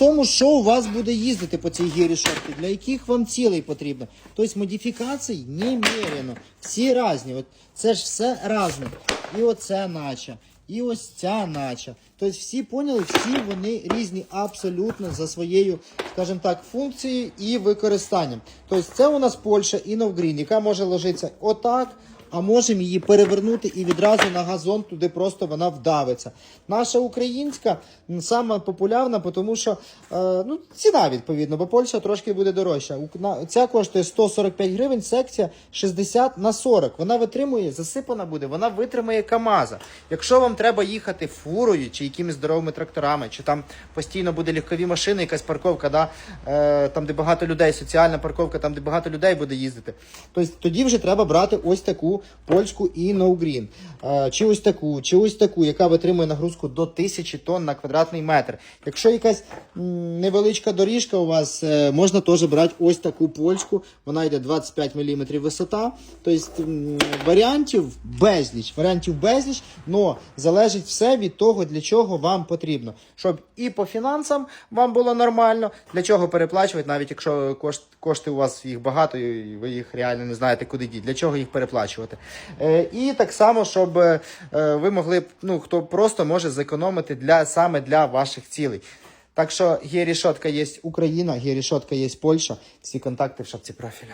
тому, що у вас буде їздити по цій гірі шорти, для яких вам цілей потрібно. Тобто модифікацій немерено. Всі різні. От це ж все різне. І оце нача, і ось ця нача. Тобто всі поняли, всі вони різні абсолютно за своєю, скажімо так, функцією і використанням. Тобто це у нас Польща Інновгрін, яка може ложитися отак. А можемо її перевернути і відразу на газон туди просто вона вдавиться. Наша українська сама популярна, тому що е, ну, ціна відповідно, бо Польща трошки буде дорожча. Ця коштує 145 гривень, секція 60 на 40. Вона витримує, засипана буде, вона витримає КАМАЗа. Якщо вам треба їхати фурою чи якимись здоровими тракторами, чи там постійно буде легкові машини, якась парковка, да, е, там, де багато людей, соціальна парковка, там, де багато людей буде їздити, тобто тоді вже треба брати ось таку польську і No Е, чи ось таку, чи ось таку, яка витримує нагрузку до 1000 тонн на квадратний метр. Якщо якась невеличка доріжка у вас, е, можна теж брати ось таку польську, вона йде 25 мм висота. Тобто варіантів безліч, варіантів безліч, але залежить все від того, для чого вам потрібно. Щоб і по фінансам вам було нормально, для чого переплачувати, навіть якщо кошти у вас їх багато, і ви їх реально не знаєте, куди діти, для чого їх переплачувати. Е, і так само, щоб е, ви могли, ну, хто просто може зекономити для, саме для ваших цілей. Так що є рішотка є Україна, є рішотка є Польща. Всі контакти в шапці профіля.